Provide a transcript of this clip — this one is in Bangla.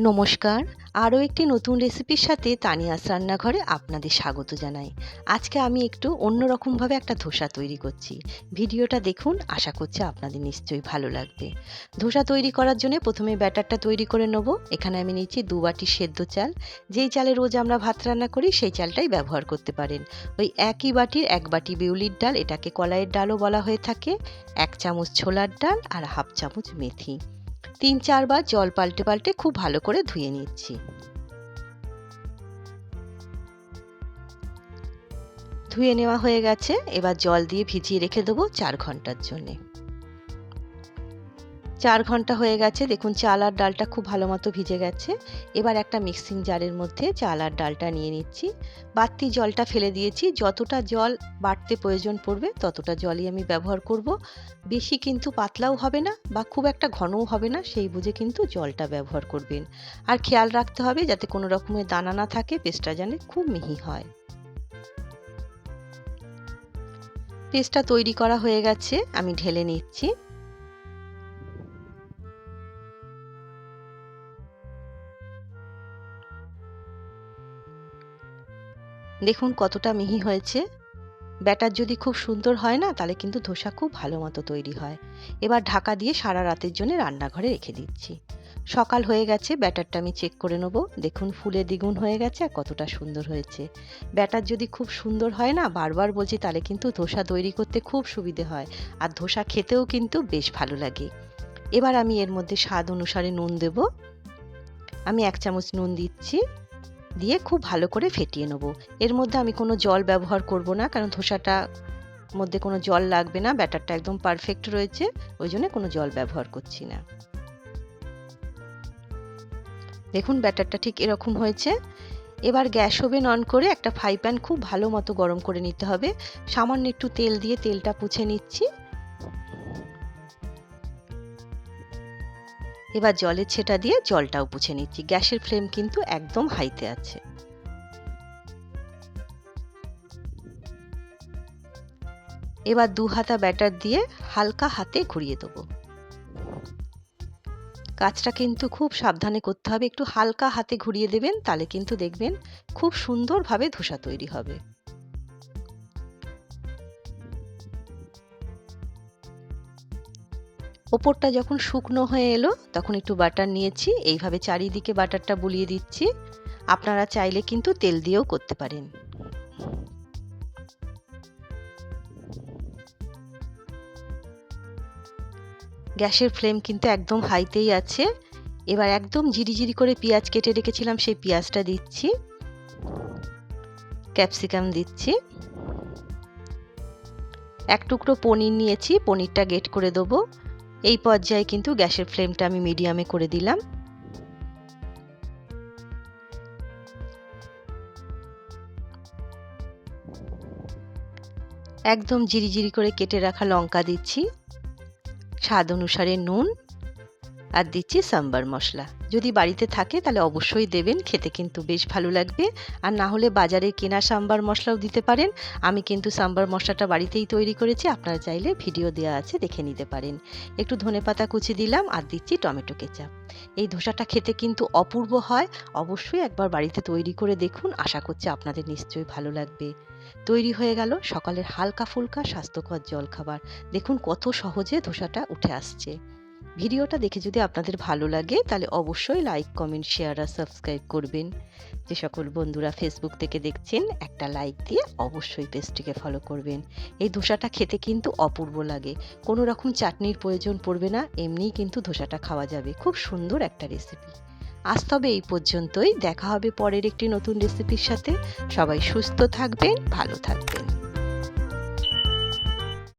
নমস্কার। আরও একটি নতুন রেসিপির সাথে তানিয়াস রান্নাঘরে আপনাদের স্বাগত জানাই। আজকে আমি একটু অন্যরকমভাবে একটা ধোসা তৈরি করছি। ভিডিওটা দেখুন, আশা করছি আপনাদের নিশ্চয়ই ভালো লাগবে। ধোসা তৈরি করার জন্য প্রথমে ব্যাটারটা তৈরি করে নেব। এখানে আমি নিচ্ছি দু বাটি সেদ্ধ চাল। যেই চালে রোজ আমরা ভাত রান্না করি, সেই চালটাই ব্যবহার করতে পারেন। ওই একই বাটির এক বাটি বিউলির ডাল, এটাকে কলাইয়ের ডালও বলা হয়ে থাকে। এক চামচ ছোলার ডাল আর হাফ চামচ মেথি। তিন চারবার জল পাল্টে পাল্টে খুব ভালো করে ধুয়ে নিচ্ছি। ধুয়ে নেওয়া হয়ে গেছে, এবার জল দিয়ে ভিজিয়ে রেখে দেবো চার ঘণ্টার জন্যে। চার ঘণ্টা হয়ে গেছে। দেখুন, চাল আর ডালটা খুব ভালো মতো ভিজে গেছে। এবার একটা মিক্সিং জারের মধ্যে চাল আর ডালটা নিয়ে নিচ্ছি। বাড়তি জলটা ফেলে দিয়েছি। যতটা জল বাড়তে প্রয়োজন পড়বে, ততটা জলই আমি ব্যবহার করব। বেশি কিন্তু পাতলাও হবে না বা খুব একটা ঘনও হবে না, সেই বুঝে কিন্তু জলটা ব্যবহার করবেন। আর খেয়াল রাখতে হবে যাতে কোনো রকমের দানা না থাকে, পেস্টটা জানে খুব মিহি হয়। পেস্টটা তৈরি করা হয়ে গেছে, আমি ঢেলে নিচ্ছি। দেখুন কতটা মিহি হয়েছে। ব্যাটার যদি খুব সুন্দর হয় না, তাহলে কিন্তু ধোসা খুব ভালো মতো তৈরি হয়। এবার ঢাকা দিয়ে সারা রাতের জন্য রান্নাঘরে রেখে দিচ্ছি। সকাল হয়ে গেছে, ব্যাটারটা আমি চেক করে নেব। দেখুন ফুলে দ্বিগুণ হয়ে গেছে আর কতটা সুন্দর হয়েছে। ব্যাটার যদি খুব সুন্দর হয় না, বারবার বলছি তাহলে কিন্তু ধোসা তৈরি করতে খুব সুবিধে হয় আর ধোসা খেতেও কিন্তু বেশ ভালো লাগে। এবার আমি এর মধ্যে স্বাদ অনুসারে নুন দেব। আমি এক চামচ নুন দিচ্ছি। দিয়ে খুব ভালো করে ফেটিয়ে নেব। এর মধ্যে আমি কোনো জল ব্যবহার করব না, কারণ ধোসাটা মধ্যে কোনো জল লাগবে না, ব্যাটারটা একদম পারফেক্ট রয়েছে, ওই জন্য কোনো জল ব্যবহার করছি না। দেখুন, ব্যাটারটা ঠিক এরকম হয়েছে। এবার গ্যাস ওভেন অন করে একটা ফ্রাই প্যান খুব ভালো মতো গরম করে নিতে হবে। সামান্য একটু তেল দিয়ে তেলটা পুছে নিচ্ছি। এবার জলের ছেটা দিয়ে জলটাও পুছে নিচ্ছি। গ্যাসের ফ্লেম কিন্তু একদম হাইতে আছে। এবার দু হাতা ব্যাটার দিয়ে হালকা হাতে ঘুরিয়ে দেবো। কাজটা কিন্তু খুব সাবধানে করতে হবে। একটু হালকা হাতে ঘুরিয়ে দেবেন, তাহলে কিন্তু দেখবেন খুব সুন্দরভাবে ধোসা তৈরি হবে। ওপরটা যখন শুকনো হয়ে এলো, তখন একটু বাটার নিয়েছি। এইভাবে চারিদিকে বাটারটা বুলিয়ে দিচ্ছি। আপনারা চাইলে কিন্তু তেল দিয়েও করতে পারেন। গ্যাসের ফ্লেম কিন্তু একদম হাইতেই আছে। এবার একদম ঝিরিঝিরি করে পেঁয়াজ কেটে রেখেছিলাম, সেই পেঁয়াজটা দিচ্ছি। ক্যাপসিকাম দিচ্ছি। এক টুকরো পনির নিয়েছি, পনিরটা গেট করে দেবো। এই পর্যায়ে কিন্তু গ্যাসের ফ্লেমটা আমি মিডিয়ামে করে দিলাম। একদম জিরি করে কেটে রাখা লঙ্কা দিচ্ছি। স্বাদ অনুসারে নুন। আর দিচ্ছি সাম্বার মশলা। যদি বাড়িতে থাকে তাহলে অবশ্যই দেবেন, খেতে কিন্তু বেশ ভালো লাগবে। আর না হলে বাজারে কেনা সাম্বার মশলাও দিতে পারেন। আমি কিন্তু সাম্বার মশলাটা বাড়িতেই তৈরি করেছি, আপনারা চাইলে ভিডিও দেওয়া আছে দেখে নিতে পারেন। একটু ধনে পাতা কুচি দিলাম আর দিচ্ছি টমেটো কেচাপ। এই ধোসাটা খেতে কিন্তু অপূর্ব হয়। অবশ্যই একবার বাড়িতে তৈরি করে দেখুন, আশা করছি আপনাদের নিশ্চয়ই ভালো লাগবে। তৈরি হয়ে গেল সকালের হালকা ফুলকা স্বাস্থ্যকর জলখাবার। দেখুন কত সহজে ধোসাটা উঠে আসছে। ভিডিওটা দেখে যদি আপনাদের ভালো লাগে, তাহলে অবশ্যই লাইক কমেন্ট শেয়ার আর সাবস্ক্রাইব করবেন। যে সকল বন্ধুরা ফেসবুক থেকে দেখছেন, একটা লাইক দিয়ে অবশ্যই পেজটিকে ফলো করবেন। এই ধোসাটা খেতে কিন্তু অপূর্ব লাগে। কোনো রকম চাটনির প্রয়োজন পড়বে না, এমনিই কিন্তু ধোসাটা খাওয়া যাবে। খুব সুন্দর একটা রেসিপি আজ তবে এই পর্যন্তই। দেখা হবে পরের একটি নতুন রেসিপির সাথে। সবাই সুস্থ থাকবেন, ভালো থাকবেন।